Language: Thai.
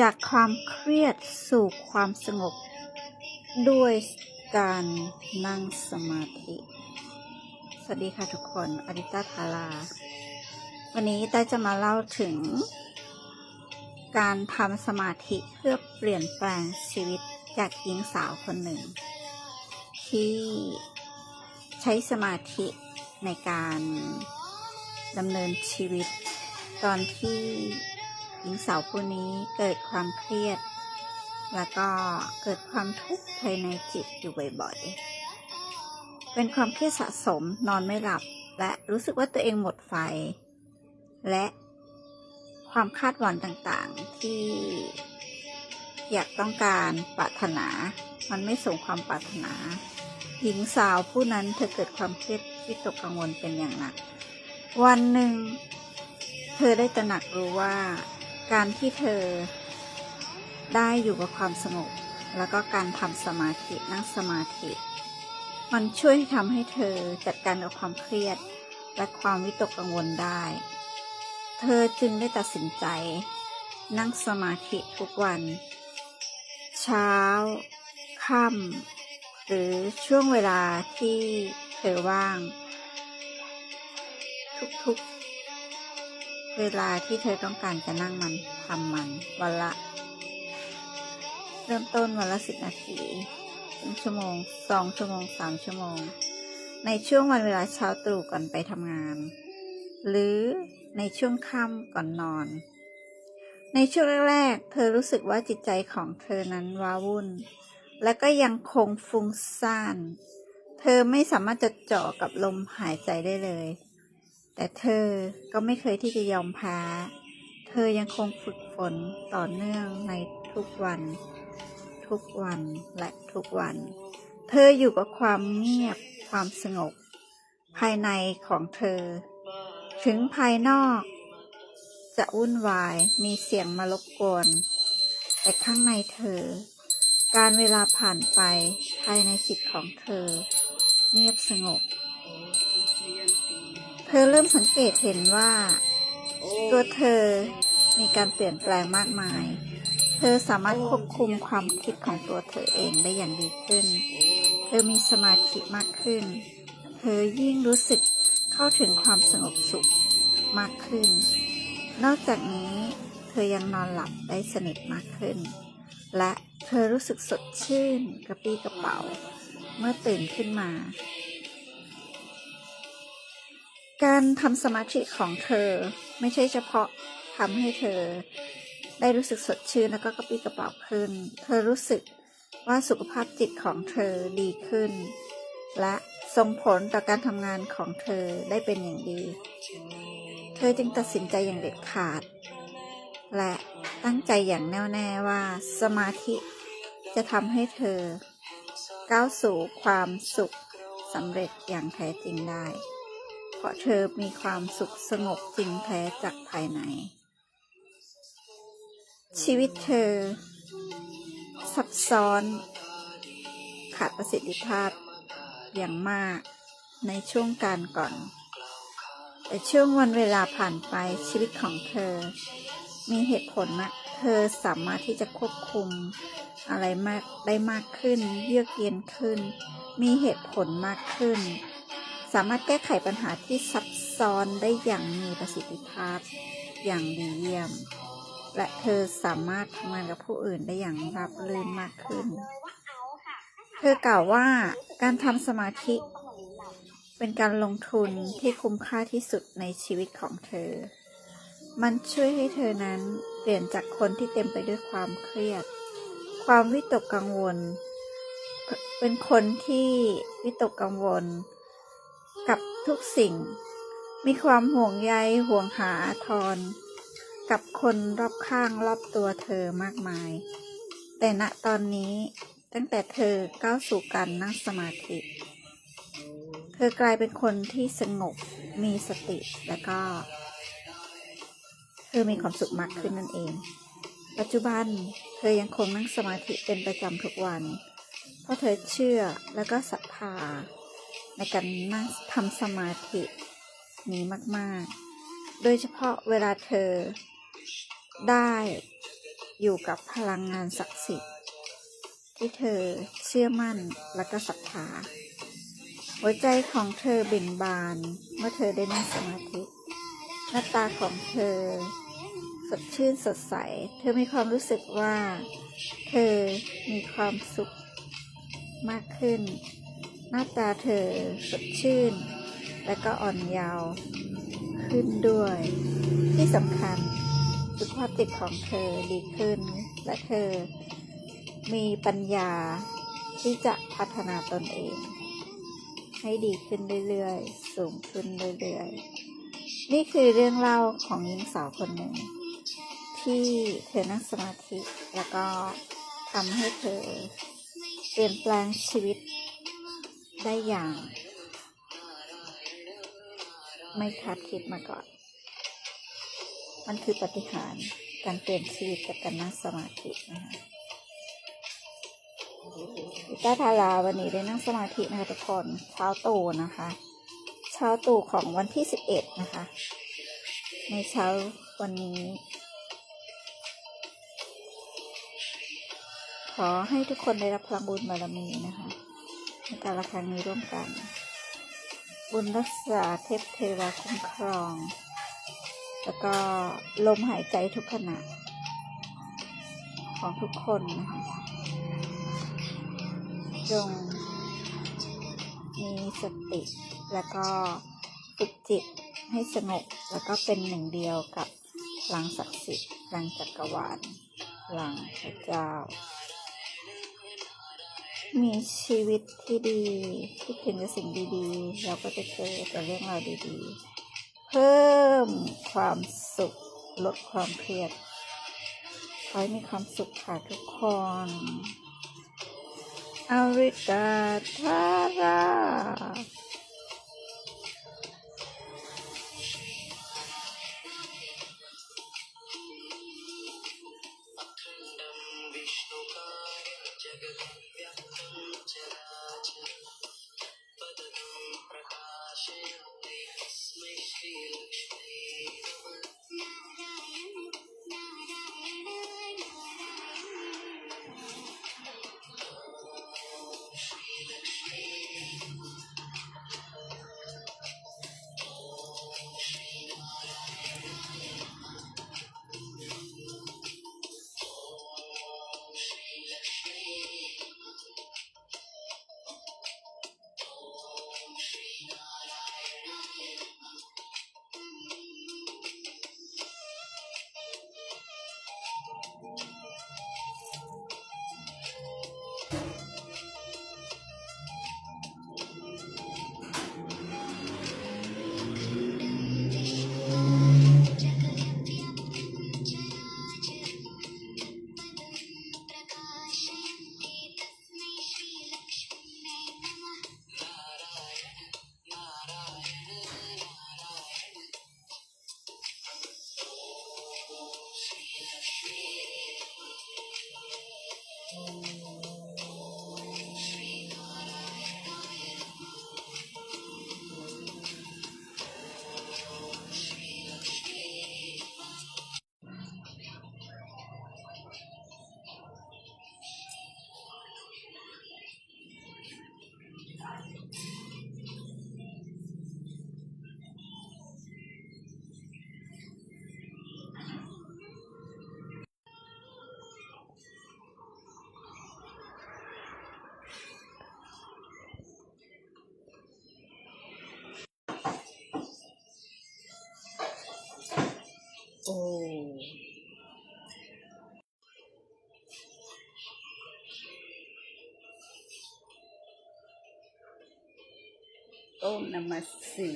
จากความเครียดสู่ความสงบ ด้วยการนั่งสมาธิ สวัสดีค่ะทุกคนอดิตาทาราวันนี้ต้าจะมาเล่าถึง การทำสมาธิเพื่อเปลี่ยนแปลงชีวิตจากหญิงสาวคนหนึ่ง ที่ใช้สมาธิในการดำเนินชีวิต ตอนที่ หญิงสาวผู้นี้เกิดความเครียด แล้วก็เกิดความทุกข์ภายในจิตอยู่บ่อยๆ เป็นความเครียดสะสมนอนไม่หลับ และรู้สึกว่าตัวเองหมดไฟ และความคาดหวังต่างๆที่อยากต้องการปรารถนา มันไม่สมความปรารถนา หญิงสาวผู้นั้นเธอเกิดความเครียดวิตกกังวลเป็นอย่างหนัก วันหนึ่ง เธอได้ตระหนักรู้ว่า การที่เธอได้อยู่กับความสงบแล้วก็การทำสมาธินั่งสมาธิ มันช่วยทำให้เธอจัดการกับความเครียด และความวิตกกังวลได้ เธอจึงได้ตัดสินใจ นั่งสมาธิทุกวัน เช้า ค่ำหรือช่วงเวลาที่เธอว่าง ทุกๆ เวลาที่เธอต้องการจะนั่งมันทำมัน วันละ เริ่มต้นวันละสิบนาทีครึ่งชั่วโมงสองชั่วโมงสามชั่วโมง ในช่วงวันเวลาเช้าตรู่ก่อนไปทำงาน หรือในช่วงค่ำก่อนนอน ในช่วงแรกๆ เธอรู้สึกว่าจิตใจของเธอนั้นว้าวุ่น และก็ยังคงฟุ้งซ่าน เธอไม่สามารถจะเจาะกับลมหายใจได้เลย แต่เธอก็ไม่เคยที่จะยอมแพ้เธอยังคงฝึกฝนต่อเนื่องในทุกวัน ทุกวันและทุกวัน เธออยู่กับความเงียบความสงบ ภายในของเธอ ถึงภายนอก จะวุ่นวายมีเสียงมารบกวน แต่ข้างในเธอ การเวลาผ่านไปภายในจิตของเธอ เงียบสงบ เธอเริ่มสังเกตเห็นว่า ตัวเธอมีการเปลี่ยนแปลงมากมาย เธอสามารถควบคุมความคิดของตัวเธอเองได้อย่างดีขึ้น เธอมีสมาธิมากขึ้น เธอยิ่งรู้สึกเข้าถึงความสงบสุขมากขึ้น นอกจากนี้เธอยังนอนหลับได้สนิทมากขึ้น และเธอรู้สึกสดชื่นกระปรี้กระเป๋า เมื่อตื่นขึ้นมา การทำสมาธิของเธอไม่ใช่เฉพาะทำให้เธอ ได้รู้สึกสดชื่นแล้วก็กระปี้กระเป๋าขึ้น เธอรู้สึกว่าสุขภาพจิตของเธอดีขึ้น และส่งผลต่อการทำงานของเธอได้เป็นอย่างดี เธอจึงตัดสินใจอย่างเด็ดขาด และตั้งใจอย่างแน่วแน่ว่าสมาธิจะทำให้เธอ ก้าวสู่ความสุขสำเร็จอย่างแท้จริงได้ เพราะเธอมีความสุขสงบจริงแท้จากภายใน ชีวิตเธอ ซับซ้อน ขาดประสิทธิภาพอย่างมากในช่วงการก่อน แต่ช่วงวันเวลาผ่านไปชีวิตของเธอ มีเหตุผลมากเธอสามารถที่จะควบคุมอะไรมากได้มากขึ้น เยือกเย็นขึ้น มีเหตุผลมากขึ้น สามารถแก้ไขปัญหาที่ซับซ้อนได้อย่างมีประสิทธิภาพอย่างดีเยี่ยม และเธอสามารถทำงานกับผู้อื่นได้อย่างราบรื่นมากขึ้น เธอกล่าวว่าการทำสมาธิ เป็นการลงทุนที่คุ้มค่าที่สุดในชีวิตของเธอ มันช่วยให้เธอนั้นเปลี่ยนจากคนที่เต็มไปด้วยความเครียด ความวิตกกังวล เป็นคนที่วิตกกังวล ทุกสิ่ง มีความห่วงใยห่วงหาทอาทรกับคนรอบข้างรอบตัวเธอมากมาย แต่ณตอนนี้ตั้งแต่เธอก้าวสู่การนั่งสมาธิ เธอกลายเป็นคนที่สงบมีสติและก็ เธอมีความสุขมากขึ้นนั่นเอง ปัจจุบันเธอยังคงนั่งสมาธิเป็นประจำทุกวัน เพราะเธอเชื่อและก็ศรัทธา ในการนั่งทำสมาธินี้มาก ๆ โดยเฉพาะเวลาเธอได้อยู่กับพลังงานศักดิ์สิทธิ์ ที่เธอเชื่อมั่นและก็ศรัทธาหัวใจของเธอเบ่งบานเมื่อเธอได้นั่งสมาธิ หน้าตาของเธอ สดชื่นสดใส เธอมีความรู้สึกว่า เธอมีความสุขมากขึ้น หน้าตาเธอสดชื่น และก็อ่อนเยาว์ขึ้นด้วย ที่สำคัญสุขภาพจิตของเธอดีขึ้น และเธอมีปัญญาที่จะพัฒนาตนเอง ให้ดีขึ้นเรื่อยๆ สูงขึ้นเรื่อยๆ นี่คือเรื่องเล่าของหญิงสาวคนหนึ่ง ที่เธอนั่งสมาธิแล้วก็ทำให้เธอเปลี่ยนแปลงชีวิต ได้อย่าง ไม่คาดคิดมาก่อน มันคือปาฏิหารย์การเปลี่ยนชีวิตจากการนั่งสมาธินะคะวิต้าทาราวันนี้ได้นั่งสมาธินะคะทุกคนเช้าตู่นะคะ เช้าตู่ของวันที่สิบเอ็ดนะคะ ในเช้าวันนี้ ขอให้ทุกคนได้รับพลังบุญบารมีนะคะ ในการละครั้งนี้ร่วมกัน บุญรักษาเทพเทวาคุ้มครอง แล้วก็ลมหายใจทุกขณะ ของทุกคนนะคะจงมีสติแล้วก็ฝึกจิตให้สงบแล้วก็เป็นหนึ่งเดียวกับพลังศักดิ์สิทธิ์พลังจักรวาลพลังพระเจ้า มีชีวิตที่ดี คิดถึงแต่สิ่งดีๆ เราก็จะเจอแต่เรื่องราวดีๆ เพิ่มความสุข ลดความเครียด ขอให้มีความสุขค่ะทุกคนอาริกาทารา โอ้โอ้นมัสสี